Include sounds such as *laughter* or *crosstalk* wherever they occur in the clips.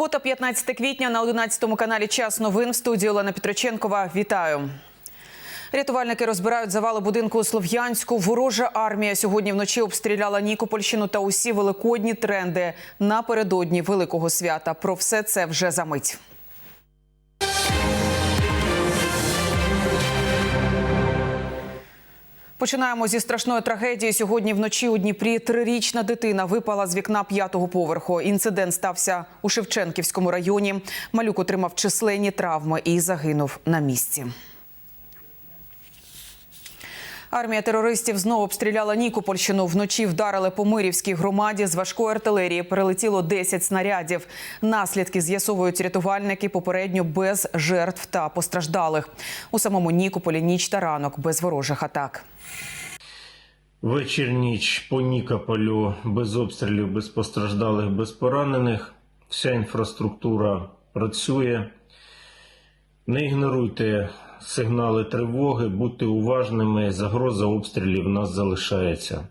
Субота, 15 квітня на 11 каналі Час новин в студії Олена Петроченкова. Вітаю. Рятувальники розбирають завали будинку у Слов'янську. Ворожа армія сьогодні вночі обстріляла Нікопольщину та усі великодні тренди напередодні великого свята. Про все це вже за мить. Починаємо зі страшної трагедії. Сьогодні вночі у Дніпрі трирічна дитина випала з вікна п'ятого поверху. Інцидент стався у Шевченківському районі. Малюк отримав численні травми і загинув на місці. Армія терористів знову обстріляла Нікопольщину. Вночі вдарили по Мирівській громаді з важкої артилерії. Перелетіло 10 снарядів. Наслідки з'ясовують рятувальники попередньо без жертв та постраждалих. У самому Нікополі ніч та ранок без ворожих атак. Вечір ніч по Нікополю без обстрілів, без постраждалих, без поранених. Вся інфраструктура працює. Не ігноруйте сигнали тривоги, будьте уважними. Загроза обстрілів у нас залишається.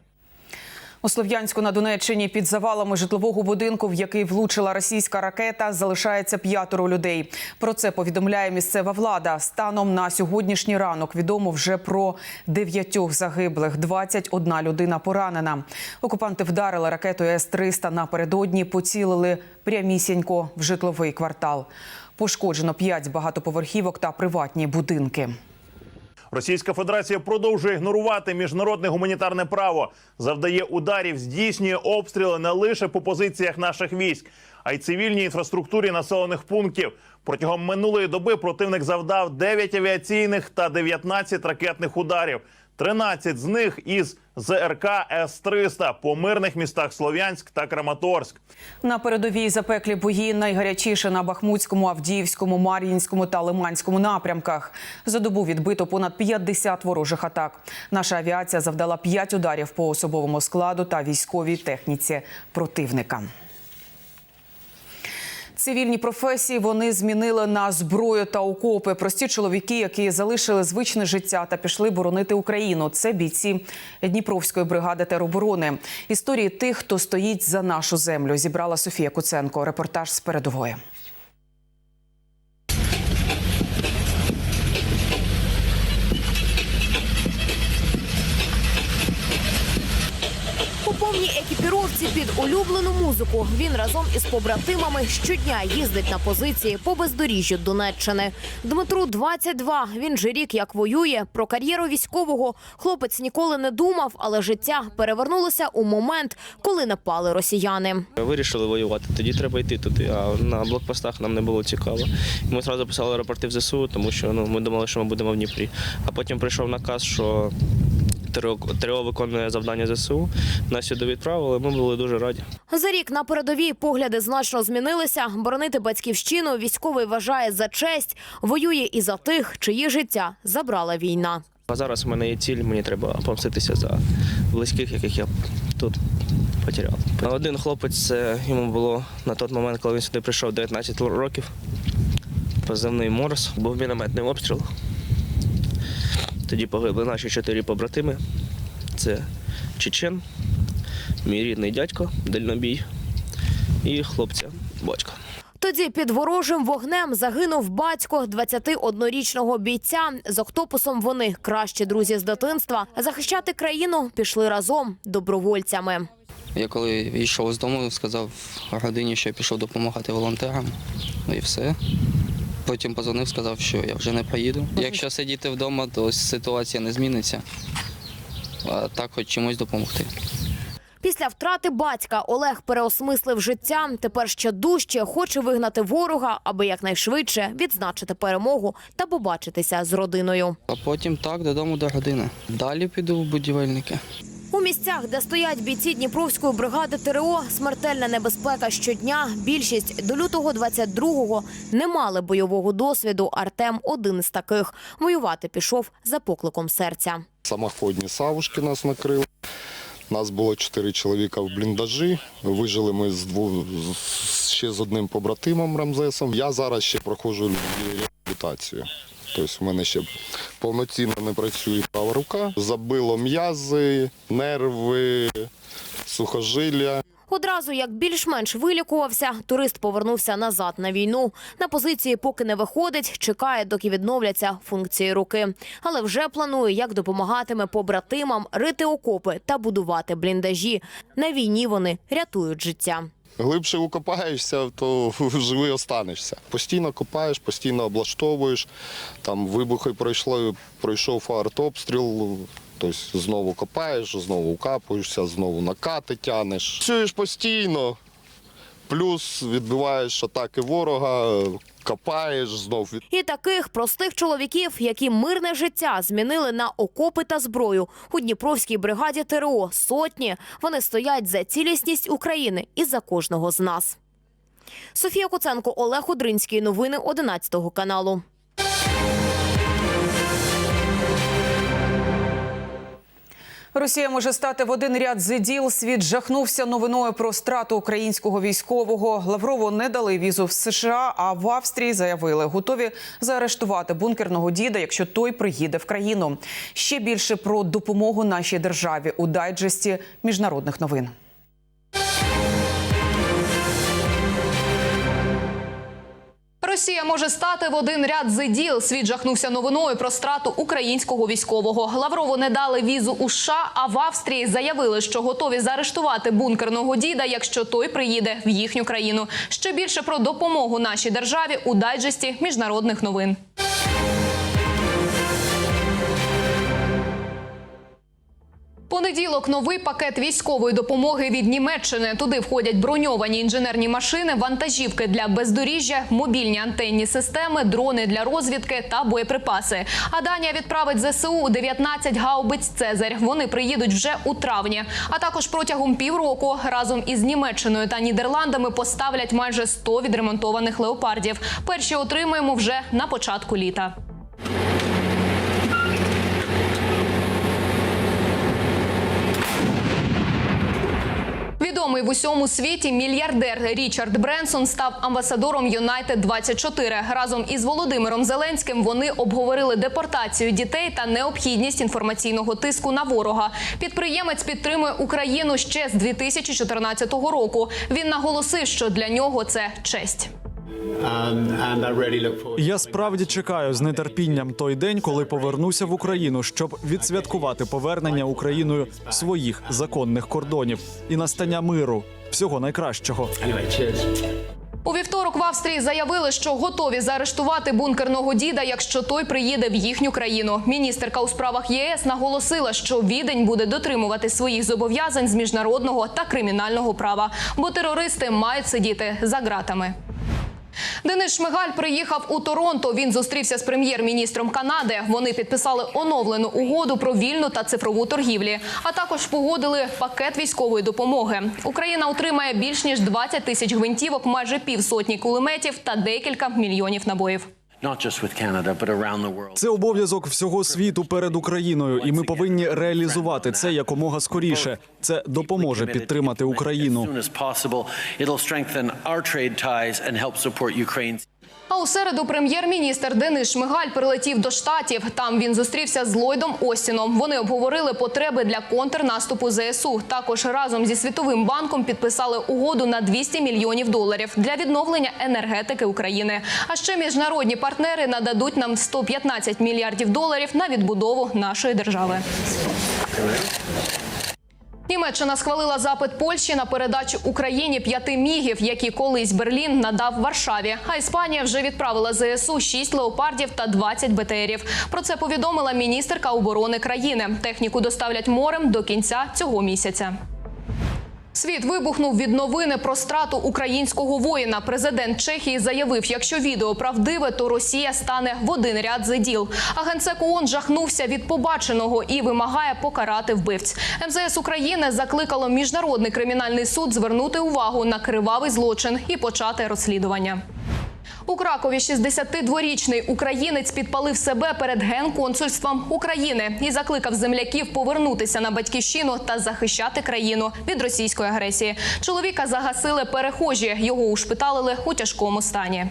У Слов'янську на Донеччині під завалами житлового будинку, в який влучила російська ракета, залишається п'ятеро людей. Про це повідомляє місцева влада. Станом на сьогоднішній ранок відомо вже про дев'ятьох загиблих. 21 людина поранена. Окупанти вдарили ракетою С-300 напередодні, поцілили прямісінько в житловий квартал. Пошкоджено п'ять багатоповерхівок та приватні будинки. Російська Федерація продовжує ігнорувати міжнародне гуманітарне право, завдає ударів, здійснює обстріли не лише по позиціях наших військ, а й цивільній інфраструктурі населених пунктів. Протягом минулої доби противник завдав 9 авіаційних та 19 ракетних ударів. 13 з них із ЗРК С-300 по мирних містах Слов'янськ та Краматорськ. На передовій запеклі бої найгарячіше на Бахмутському, Авдіївському, Мар'їнському та Лиманському напрямках. За добу відбито понад 50 ворожих атак. Наша авіація завдала 5 ударів по особовому складу та військовій техніці противника. Цивільні професії вони змінили на зброю та окопи. Прості чоловіки, які залишили звичне життя та пішли боронити Україну. Це бійці Дніпровської бригади тероборони. Історії тих, хто стоїть за нашу землю, зібрала Софія Куценко. Репортаж з передової. У повній екіпіровці під улюблену музику він разом із побратимами щодня їздить на позиції по бездоріжжю Донеччини. Дмитру 22, Він же рік як воює. Про кар'єру військового хлопець ніколи не думав, але життя перевернулося у момент, коли напали росіяни. Вирішили воювати, тоді треба йти туди. А на блокпостах нам не було цікаво. Ми одразу писали рапорти в ЗСУ, тому що ну, ми думали, що ми будемо в Дніпрі. А потім прийшов наказ, що ТРО виконує завдання ЗСУ. Нас сюди відправили. Ми були дуже раді. За рік на передовій погляди значно змінилися. Боронити батьківщину військовий вважає за честь, воює і за тих, чиї життя забрала війна. А зараз у мене є ціль, мені треба помститися за близьких, яких я тут потеряв. Один хлопець, йому було на той момент, коли він сюди прийшов 19 років. Позивний Морс, був мінометний обстріл. Тоді погибли наші чотири побратими. Це Чечен, мій рідний дядько, дальнобій і хлопця батько. Тоді під ворожим вогнем загинув батько 21-річного бійця. З октопусом вони кращі друзі з дитинства. Захищати країну пішли разом добровольцями. Я коли йшов з дому, сказав родині, що я пішов допомагати волонтерам. Ну і все. Потім позвонив, сказав, що я вже не поїду. Якщо сидіти вдома, то ситуація не зміниться. А так хоч чимось допомогти. Після втрати батька Олег переосмислив життя. Тепер ще дужче хоче вигнати ворога, аби якнайшвидше відзначити перемогу та побачитися з родиною. А потім так, додому до родини. Далі піду в будівельники. У місцях, де стоять бійці Дніпровської бригади ТРО, смертельна небезпека щодня. Більшість до лютого 22-го не мали бойового досвіду. Артем один з таких. Воювати пішов за покликом серця. Самоходні савушки нас накрили. Нас було чотири чоловіка в бліндажі. Вижили ми з двох ще з одним побратимом Рамзесом. Я зараз ще проходжу реабілітацію. Тобто в мене ще повноцінно не працює права рука. Забило м'язи, нерви, сухожилля. Одразу як більш-менш вилікувався, турист повернувся назад на війну. На позиції поки не виходить, чекає, доки відновляться функції руки. Але вже планує, як допомагатиме побратимам рити окопи та будувати бліндажі. На війні вони рятують життя. Глибше укопаєшся, то *laughs* живий останешся. Постійно копаєш, постійно облаштовуєш. Там вибухи пройшли, пройшов артобстріл, тобто знову копаєш, знову укапуєшся, знову накати тянеш. Працюєш постійно, плюс відбиваєш атаки ворога, копаєш, знов І таких простих чоловіків, які мирне життя змінили на окопи та зброю у Дніпровській бригаді ТРО сотні. Вони стоять за цілісність України і за кожного з нас. Софія Куценко, Олег Удринський. Новини 11 каналу. Росія може стати в один ряд зиділ. Світ жахнувся новиною про страту українського військового. Лаврову не дали візу в США, а в Австрії заявили, готові заарештувати бункерного діда, якщо той приїде в країну. Ще більше про допомогу нашій державі у дайджесті міжнародних новин. Росія може стати в один ряд зиділ. Світ жахнувся новиною про страту українського військового. Лаврову не дали візу у США, а в Австрії заявили, що готові заарештувати бункерного діда, якщо той приїде в їхню країну. Ще більше про допомогу нашій державі у дайджесті міжнародних новин. Понеділок новий пакет військової допомоги від Німеччини. Туди входять броньовані інженерні машини, вантажівки для бездоріжжя, мобільні антенні системи, дрони для розвідки та боєприпаси. А Данія відправить ЗСУ 19 гаубиць Цезарь. Вони приїдуть вже у травні. А також протягом півроку разом із Німеччиною та Нідерландами поставлять майже 100 відремонтованих леопардів. Перші отримаємо вже на початку літа. Відомий в усьому світі мільярдер Річард Бренсон став амбасадором Юнайтед 24 Разом із Володимиром Зеленським вони обговорили депортацію дітей та необхідність інформаційного тиску на ворога. Підприємець підтримує Україну ще з 2014 року. Він наголосив, що для нього це честь. Я справді чекаю з нетерпінням той день, коли повернуся в Україну, щоб відсвяткувати повернення Україною своїх законних кордонів і настання миру. Всього найкращого. У вівторок в Австрії заявили, що готові заарештувати бункерного діда, якщо той приїде в їхню країну. Міністерка у справах ЄС наголосила, що відень буде дотримувати своїх зобов'язань з міжнародного та кримінального права, бо терористи мають сидіти за ґратами. Денис Шмигаль приїхав у Торонто. Він зустрівся з прем'єр-міністром Канади. Вони підписали оновлену угоду про вільну та цифрову торгівлі, а також погодили пакет військової допомоги. Україна отримає більш ніж 20 тисяч гвинтівок, майже півсотні кулеметів та декілька мільйонів набоїв. Це обов'язок всього світу перед Україною, і ми повинні реалізувати це якомога скоріше. Це допоможе підтримати Україну. А у середу прем'єр-міністр Денис Шмигаль прилетів до штатів. Там він зустрівся з Ллойдом Остіном. Вони обговорили потреби для контрнаступу ЗСУ. Також разом зі світовим банком підписали угоду на 200 мільйонів доларів для відновлення енергетики України. А ще міжнародні партнери нададуть нам 115 мільярдів доларів на відбудову нашої держави. Німеччина схвалила запит Польщі на передачу Україні п'яти мігів, які колись Берлін надав Варшаві. А Іспанія вже відправила ЗСУ 6 леопардів та 20 БТРів. Про це повідомила міністерка оборони країни. Техніку доставлять морем до кінця цього місяця. Світ вибухнув від новини про страту українського воїна. Президент Чехії заявив, якщо відео правдиве, то Росія стане в один ряд зиділ. А генсек ООН жахнувся від побаченого і вимагає покарати вбивць. МЗС України закликало міжнародний кримінальний суд звернути увагу на кривавий злочин і почати розслідування. У Кракові 62-річний українець підпалив себе перед генконсульством України і закликав земляків повернутися на батьківщину та захищати країну від російської агресії. Чоловіка загасили перехожі. Його ушпиталили у тяжкому стані.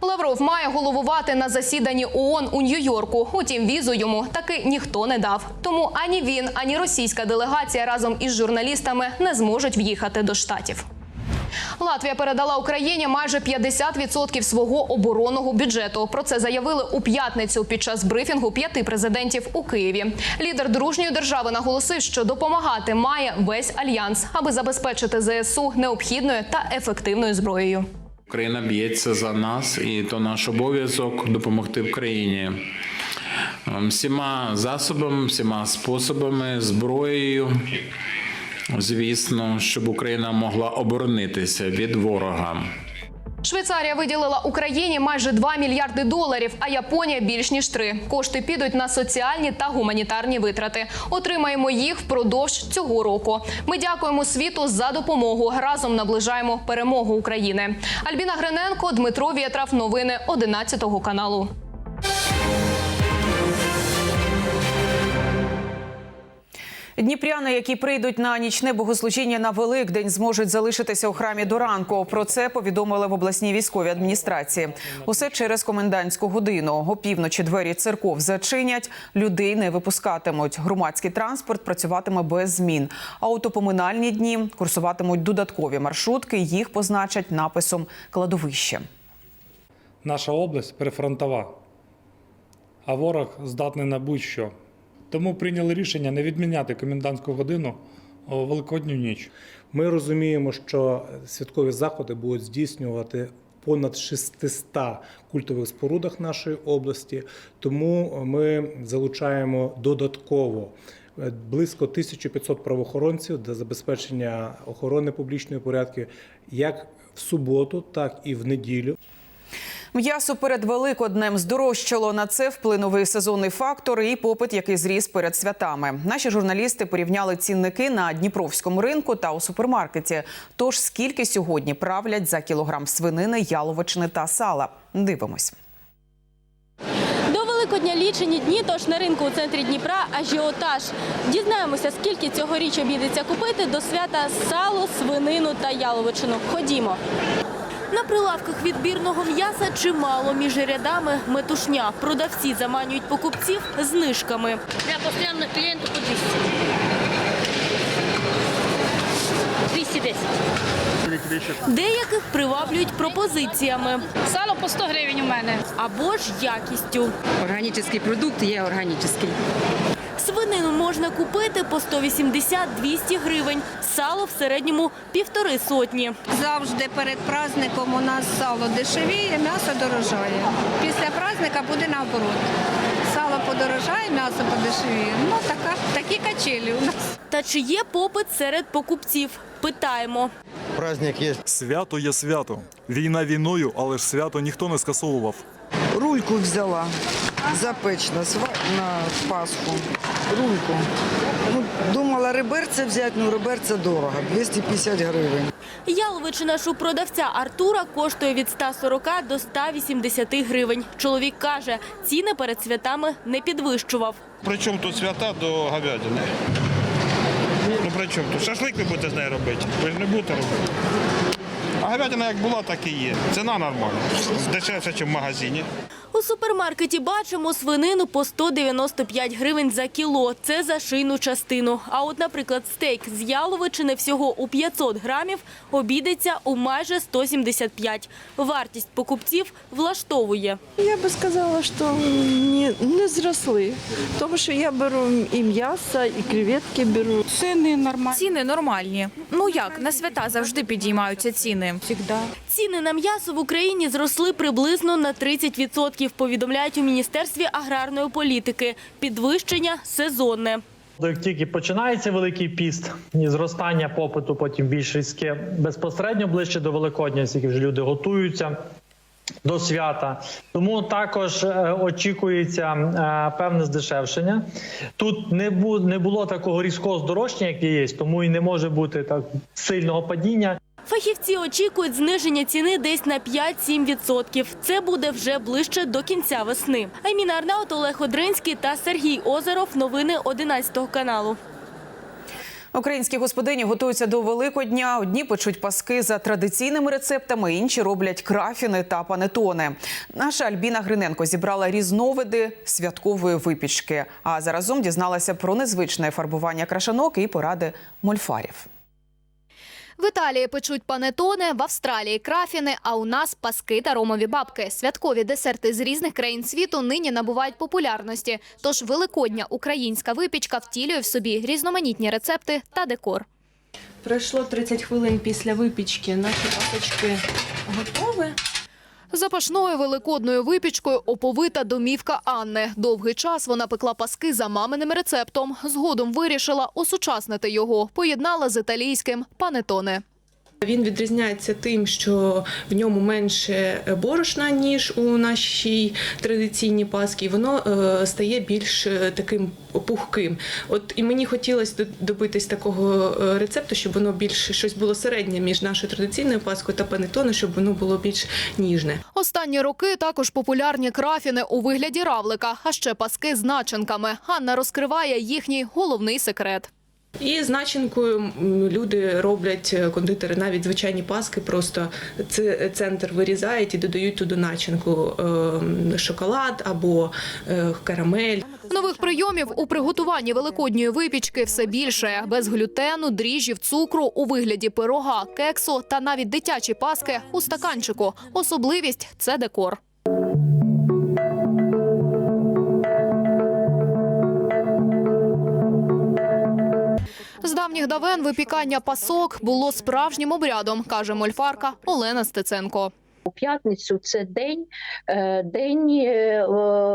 Лавров має головувати на засіданні ООН у Нью-Йорку. Утім, візу йому таки ніхто не дав. Тому ані він, ані російська делегація разом із журналістами не зможуть в'їхати до штатів. Латвія передала Україні майже 50% свого оборонного бюджету. Про це заявили у п'ятницю під час брифінгу п'яти президентів у Києві. Лідер дружньої держави наголосив, що допомагати має весь альянс, аби забезпечити ЗСУ необхідною та ефективною зброєю. Україна б'ється за нас, і то наш обов'язок допомогти Україні Ем, всіма засобами, всіма способами, зброєю. Звісно, щоб Україна могла оборонитися від ворога. Швейцарія виділила Україні майже 2 мільярди доларів, а Японія більш ніж 3. Кошти підуть на соціальні та гуманітарні витрати. Отримаємо їх впродовж цього року. Ми дякуємо світу за допомогу. Разом наближаємо перемогу України. Альбіна Гриненко, Дмитро Вєтрав. Новини 11 каналу. Дніпряни, які прийдуть на нічне богослужіння на Великдень, зможуть залишитися у храмі до ранку. Про це повідомили в обласній військовій адміністрації. Усе через комендантську годину. Опівночі двері церков зачинять, людей не випускатимуть. Громадський транспорт працюватиме без змін. А у поминальні дні курсуватимуть додаткові маршрутки. Їх позначать написом кладовище. Наша область прифронтова, а ворог здатний на будь-що. Тому прийняли рішення не відміняти комендантську годину у Великодню ніч. Ми розуміємо, що святкові заходи будуть здійснювати понад 600 культових спорудах нашої області, тому ми залучаємо додатково е, близько 1500 правоохоронців для забезпечення охорони публічної порядку як в суботу, так і в неділю. М'ясо перед Великоднем здорожчало. На це вплинув сезонний фактор і попит, який зріс перед святами. Наші журналісти порівняли цінники на Дніпровському ринку та у супермаркеті. Тож скільки сьогодні правлять за кілограм свинини, яловичини та сала? Дивимось. Великодня лічені дні, тож на ринку у центрі Дніпра ажіотаж. Дізнаємося, скільки цьогоріч обійдеться купити до свята сало, свинину та яловичину. Ходімо. На прилавках відбірного м'яса чимало між рядами метушня. Продавці заманюють покупців знижками. Для постоянных клиентов по 200. 210. Деяких приваблюють пропозиціями Сало по 100 гривень у мене. або ж якістю. Органічний продукт є органічний. Свинину можна купити по 180-200 гривень, сало в середньому півтори сотні. Завжди перед праздником у нас сало дешевіє, м'ясо дорожає. Після праздника буде наоборот. Сало подорожає, м'ясо подешевіє. Ну така, такі качелі у нас. Та чи є попит серед покупців? Питаємо. Праздник є. Свято є свято. Війна війною, але ж свято ніхто не скасовував. Рульку взяла. Запечна на Пасху. Рульку. Ну, думала реберце взяти, ну реберце дорого, 250 гривень. Яловичина ж у продавця Артура коштує від 140 до 180 гривень. Чоловік каже, ціни перед святами не підвищував. При чому тут свята до говядини? Ну при чому тут? Шашлик ви будете з нею робити? Ви ж не будете робити. А говядина як була, так і є. Ціна нормальна. Дешевше, ніж в магазині. У супермаркеті бачимо свинину по 195 гривень за кіло. Це за шийну частину. А от, наприклад, стейк з яловичини всього у 500 грамів обійдеться у майже 175. Вартість покупців влаштовує. Я би сказала, що не, не зросли. Тому що я беру і м'ясо, і креветки беру. Ціни нормальні. Ціни нормальні. Ну як, на свята завжди підіймаються ціни. Ціни на м'ясо в Україні зросли приблизно на 30%, повідомляють у Міністерстві аграрної політики. Підвищення сезонне. Як тільки починається великий піст і зростання попиту, потім більш різке безпосередньо ближче до Великодня, оскільки вже люди готуються до свята. Тому також е, очікується е, певне здешевшення. Тут не бу- не було такого різкого здорожчання, як є, тому і не може бути так сильного падіння. Фахівці очікують зниження ціни десь на 5-7%. Це буде вже ближче до кінця весни. Айміна Арнаут, Олег Одринський та Сергій Озеров. Новини 11 каналу. Українські господині готуються до Великодня. Одні печуть паски за традиційними рецептами, інші роблять крафіни та панетони. Наша Альбіна Гриненко зібрала різновиди святкової випічки. А заразом дізналася про незвичне фарбування крашанок і поради мольфарів. В Італії печуть панетони, в Австралії крафіни, а у нас паски та ромові бабки. Святкові десерти з різних країн світу нині набувають популярності. Тож великодня українська випічка втілює в собі різноманітні рецепти та декор. Пройшло 30 хвилин після випічки. Наші пасочки готові. Запашною великодною випічкою оповита домівка Анни. Довгий час вона пекла паски за маминим рецептом. Згодом вирішила осучаснити його. Поєднала з італійським панетоне. Він відрізняється тим, що в ньому менше борошна, ніж у нашій традиційній паскі. Воно е, стає більш е, таким пухким. От і мені хотілося добитись такого е, рецепту, щоб воно більш щось було середнє між нашою традиційною паскою та панетоне, щоб воно було більш ніжне. Останні роки також популярні крафіни у вигляді равлика, а ще паски з начинками. Анна розкриває їхній головний секрет. І з начинкою люди роблять е, кондитери навіть звичайні паски, просто це центр вирізають і додають туди начинку е, шоколад або е, карамель. Нових прийомів у приготуванні великодньої випічки все більше без глютену, дріжджів, цукру у вигляді пирога, кексу та навіть дитячі паски у стаканчику. Особливість це декор. З давніх давен випікання пасок було справжнім обрядом, каже мольфарка Олена Стеценко. У п'ятницю це день, е, день е,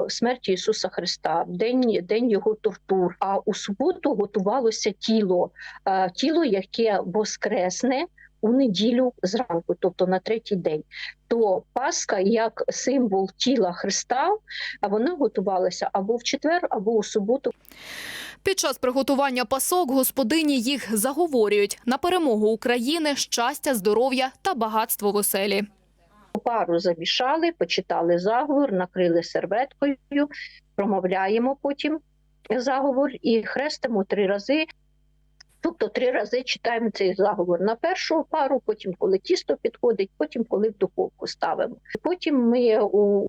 смерті Ісуса Христа, день, день його тортур. А у суботу готувалося тіло, е, тіло, яке воскресне у неділю зранку, тобто на третій день. То Пасха як символ тіла Христа, а вона готувалася або в четвер, або у суботу. Під час приготування пасок господині їх заговорюють на перемогу України, щастя, здоров'я та багатство в оселі. Пару замішали, почитали заговор, накрили серветкою, промовляємо потім заговор і хрестимо три рази. Тобто три рази читаємо цей заговор на першу пару, потім коли тісто підходить, потім коли в духовку ставимо. Потім ми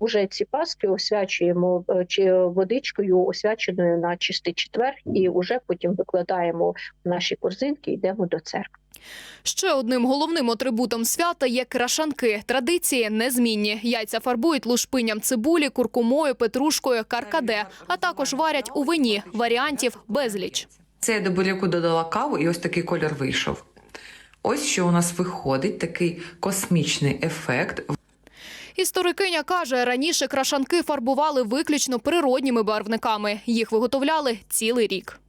уже ці паски освячуємо е, чи водичкою, освяченою на чистий четвер, і вже потім викладаємо наші корзинки, йдемо до церкви. Ще одним головним атрибутом свята є крашанки. Традиції незмінні. Яйця фарбують лушпинням цибулі, куркумою, петрушкою, каркаде, а також варять у вині. Варіантів безліч. Це я до буряку додала каву, і ось такий колір вийшов. Ось що у нас виходить, такий космічний ефект. Історикиня каже, раніше крашанки фарбували виключно природніми барвниками. Їх виготовляли цілий рік.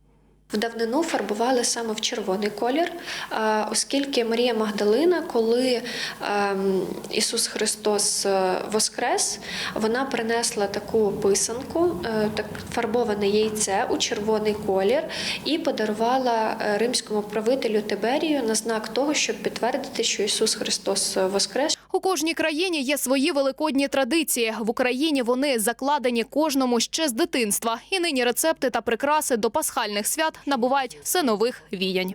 В давнину фарбували саме в червоний колір, оскільки Марія Магдалина, коли ем, Ісус Христос е, воскрес, вона принесла таку писанку, е, так фарбоване яйце у червоний колір, і подарувала е, римському правителю Тиберію на знак того, щоб підтвердити, що Ісус Христос воскрес. У кожній країні є свої великодні традиції. В Україні вони закладені кожному ще з дитинства. І нині рецепти та прикраси до пасхальних свят набувають все нових віянь.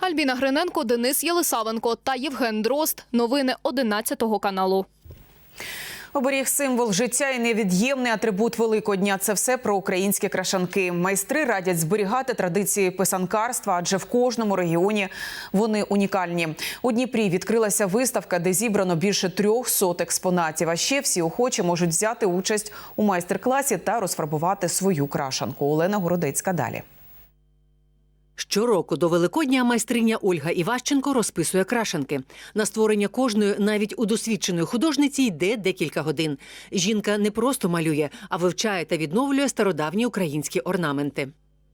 Альбіна Гриненко, Денис Єлисавенко та Євген Дрозд. Новини 11 каналу. Оберіг символ життя і невід'ємний атрибут Великодня. Це все про українські крашанки. Майстри радять зберігати традиції писанкарства, адже в кожному регіоні вони унікальні. У Дніпрі відкрилася виставка, де зібрано більше трьох сот експонатів. А ще всі охочі можуть взяти участь у майстер-класі та розфарбувати свою крашанку. Олена Городецька далі. Щороку до Великодня майстриня Ольга Іващенко розписує крашенки. На створення кожної, навіть у досвідченої художниці, йде декілька годин. Жінка не просто малює, а вивчає та відновлює стародавні українські орнаменти.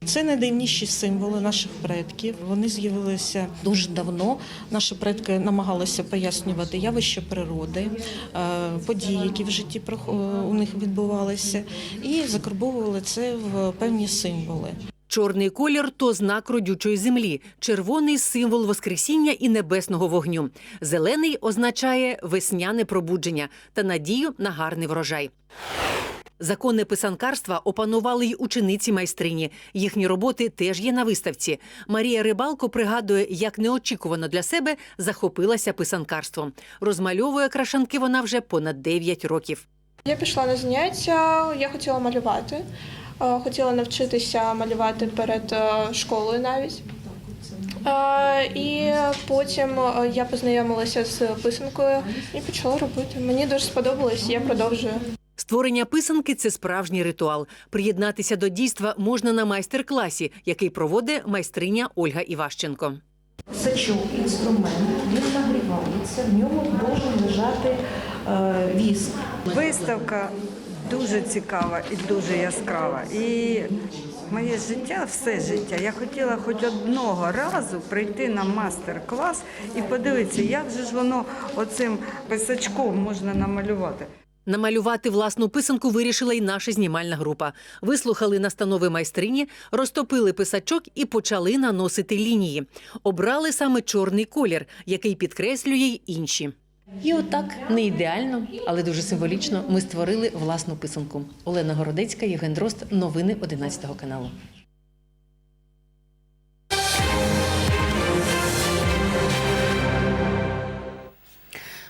Це найдавніші символи наших предків. Вони з'явилися дуже давно. Наші предки намагалися пояснювати явища природи, е, події, які в житті прох- у них відбувалися, і закарбовували це в певні символи. Чорний колір то знак родючої землі, червоний символ воскресіння і небесного вогню. Зелений означає весняне пробудження та надію на гарний врожай. Законне писанкарства опанували й учениці майстрині. Їхні роботи теж є на виставці. Марія Рибалко пригадує, як неочікувано для себе захопилася писанкарством. Розмальовує крашанки вона вже понад 9 років. Я пішла на заняття, я хотіла малювати. Хотіла навчитися малювати перед е, школою навіть. І потім е, я познайомилася з писанкою і почала робити. Мені дуже сподобалось, я продовжую. Створення писанки це справжній ритуал. Приєднатися до дійства можна на майстер-класі, який проводить майстриня Ольга Іващенко. Сачок, інструмент, він нагрівається, в ньому може лежати е, віск. Виставка дуже цікава і дуже яскрава. І моє життя, все життя. Я хотіла хоч одного разу прийти на мастер-клас і подивитися, як же ж воно оцим писачком можна намалювати. Намалювати власну писанку вирішила й наша знімальна група. Вислухали настанови майстрині, розтопили писачок і почали наносити лінії. Обрали саме чорний колір, який підкреслює й інші. І отак не ідеально, але дуже символічно. Ми створили власну писанку. Олена Городецька, Євген Дрозд. Новини 11 каналу.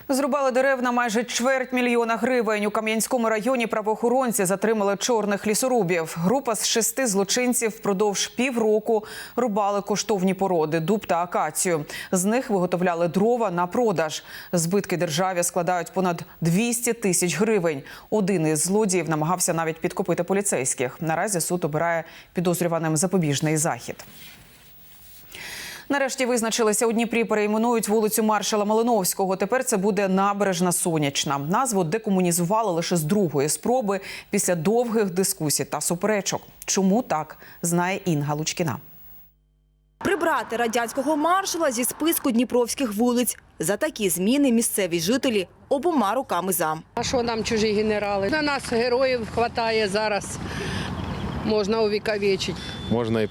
Зрубали дерев на майже чверть мільйона гривень. У Кам'янському районі правоохоронці затримали чорних лісорубів. Група з шести злочинців впродовж півроку рубали коштовні породи дуб та акацію. З них виготовляли дрова на продаж. Збитки державі складають понад 200 тисяч гривень. Один із злодіїв намагався навіть підкупити поліцейських. Наразі суд обирає підозрюваним запобіжний захід. Нарешті визначилися у Дніпрі. Перейменують вулицю маршала Малиновського. Тепер це буде набережна Сонячна. Назву декомунізували лише з другої спроби після довгих дискусій та суперечок. Чому так знає Інга Лучкіна. Прибрати радянського маршала зі списку дніпровських вулиць. За такі зміни місцеві жителі обома руками за. А що нам чужі генерали? На нас героїв вистачає зараз. Можна увіковічити. Можна і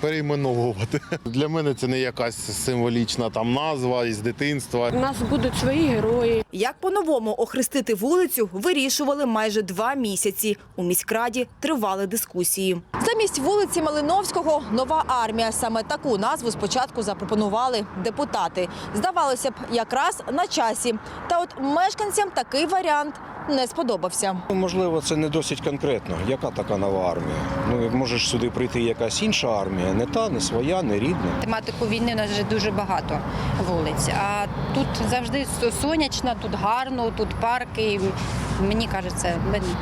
перейменовувати. *laughs* Для мене це не якась символічна там назва із дитинства. У нас будуть свої герої. Як по-новому охрестити вулицю, вирішували майже два місяці. У міськраді тривали дискусії. Замість вулиці Малиновського нова армія. Саме таку назву спочатку запропонували депутати. Здавалося б, якраз на часі. Та от мешканцям такий варіант не сподобався. Можливо, це не досить конкретно. Яка така нова армія? Ну, може ж сюди прийти якась інша армія, не та, не своя, не рідна. Тематику війни у нас вже дуже багато вулиць. А тут завжди сонячно, тут гарно, тут парки. Мені кажеться,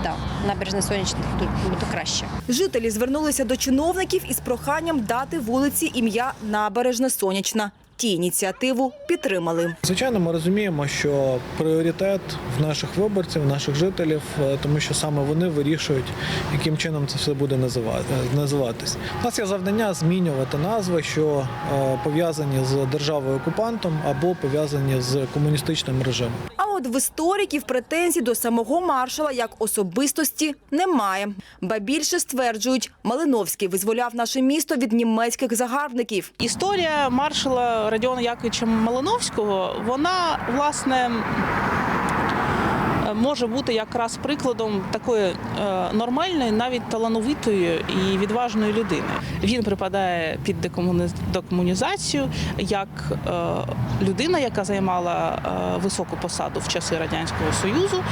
да, набережна сонячна тут буде краще. Жителі звернулися до чиновників із проханням дати вулиці ім'я Набережна Сонячна. Ті ініціативу підтримали. Звичайно, ми розуміємо, що пріоритет в наших виборців, наших жителів, е, тому що саме вони вирішують, яким чином це все буде е, називатись. У нас є завдання змінювати назви, що е, пов'язані з державою окупантом або пов'язані з комуністичним режимом. От в істориків претензій до самого маршала як особистості немає. Ба більше стверджують, Малиновський визволяв наше місто від німецьких загарбників. Історія маршала Радіона Яковича Малиновського, вона власне може бути якраз прикладом такої е, нормальної, навіть талановитої і відважної людини. Він припадає під декомунізацію як е, людина, яка займала е, високу посаду в часи радянського союзу,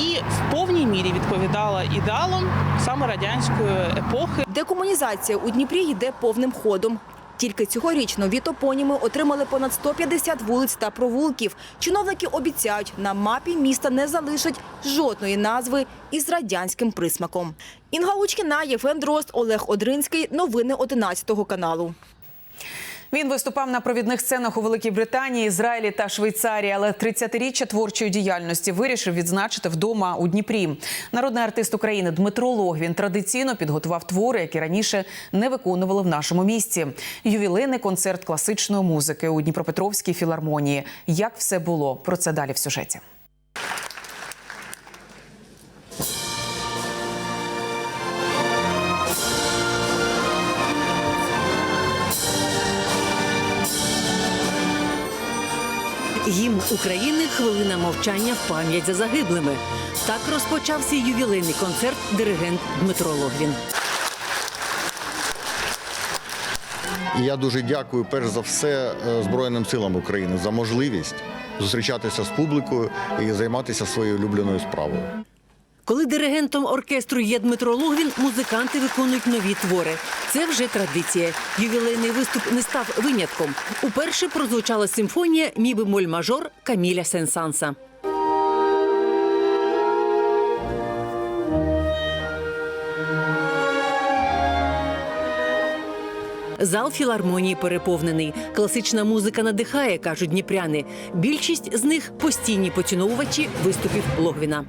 і в повній мірі відповідала ідеалам саме радянської епохи. Декомунізація у Дніпрі йде повним ходом. Тільки цьогорічно від топоніми отримали понад 150 вулиць та провулків. Чиновники обіцяють, на мапі міста не залишать жодної назви із радянським присмаком. Інга Лучкіна, Євген Дрозд, Олег Одринський. Новини 11 каналу. Він виступав на провідних сценах у Великій Британії, Ізраїлі та Швейцарії, але 30-річчя творчої діяльності вирішив відзначити вдома у Дніпрі. Народний артист України Дмитро Логвін традиційно підготував твори, які раніше не виконували в нашому місті. Ювілейний концерт класичної музики у Дніпропетровській філармонії. Як все було? Про це далі в сюжеті. України хвилина мовчання в пам'ять за загиблими. Так розпочався ювілейний концерт диригент Дмитро Логвін. Я дуже дякую перш за все е, Збройним силам України за можливість зустрічатися з публікою і займатися своєю улюбленою справою. Коли диригентом оркестру є Дмитро Логвін, музиканти виконують нові твори. Це вже традиція. Ювілейний виступ не став винятком. Уперше прозвучала симфонія Мі бемоль мажор Каміля Сен-Санса. Зал філармонії переповнений. Класична музика надихає, кажуть дніпряни. Більшість з них постійні поціновувачі виступів Логвіна.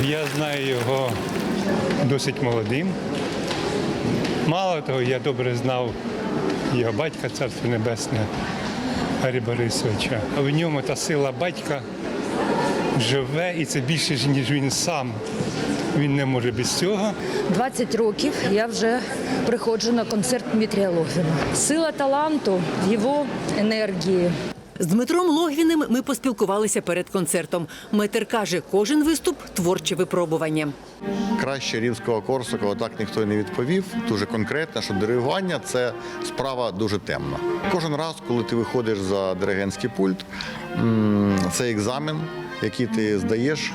Я знаю його досить молодим. Мало того, я добре знав його батька, царство небесне, Гарі Борисовича. В ньому та сила батька живе, і це більше, ніж він сам. Він не може без цього. 20 років я вже приходжу на концерт Дмитрія Логвіна. Сила таланту в його енергії. З Дмитром Логвіним ми поспілкувалися перед концертом. Метр каже, кожен виступ творче випробування. Краще Рівського Корсакова так ніхто не відповів. Дуже конкретно, що диригування це справа дуже темна. Кожен раз, коли ти виходиш за диригентський пульт, це екзамен, який ти здаєш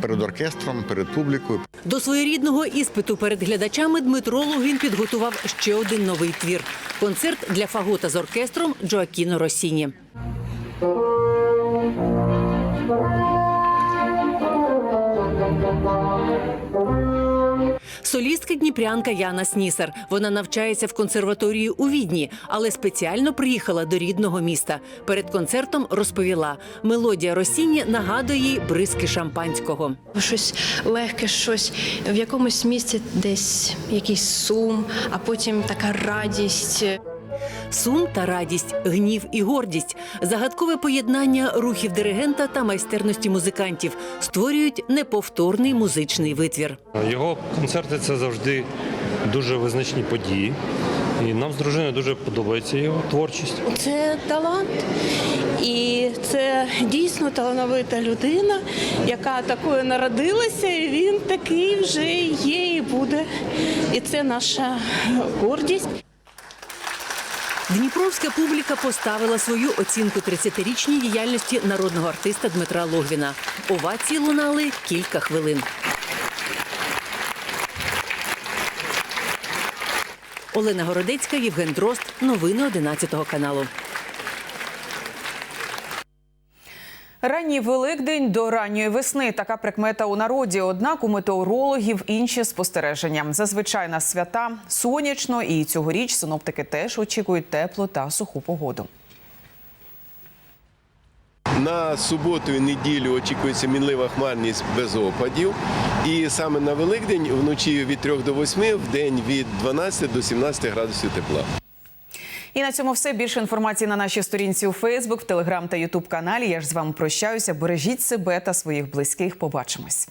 перед оркестром, перед публікою. До своєрідного іспиту перед глядачами Дмитро Логвін підготував ще один новий твір концерт для фагота з оркестром Джоакіно Росіні. Солістка дніпрянка Яна Снісар. Вона навчається в консерваторії у Відні, але спеціально приїхала до рідного міста. Перед концертом розповіла, мелодія Росіні нагадує їй бризки шампанського. Щось легке, щось в якомусь місці десь якийсь сум, а потім така радість. Сум та радість, гнів і гордість, загадкове поєднання рухів диригента та майстерності музикантів створюють неповторний музичний витвір. Його концерти це завжди дуже визначні події. І нам з дружиною дуже подобається його творчість. Це талант, і це дійсно талановита людина, яка такою народилася, і він такий вже є і буде. І це наша гордість. Дніпровська публіка поставила свою оцінку 30-річній діяльності народного артиста Дмитра Логвіна. Овації лунали кілька хвилин. Олена Городецька, Євген Дрозд. Новини 11 каналу. Ранній Великдень до ранньої весни. Така прикмета у народі. Однак у метеорологів інші спостереження. Зазвичай на свята сонячно, і цьогоріч синоптики теж очікують теплу та суху погоду. На суботу і неділю очікується мінлива хмарність без опадів. І саме на Великдень вночі від 3 до 8, в день від 12 до 17 градусів тепла. І на цьому все більше інформації на нашій сторінці у Фейсбук, Телеграм та Ютуб каналі. Я ж з вами прощаюся. Бережіть себе та своїх близьких. Побачимось.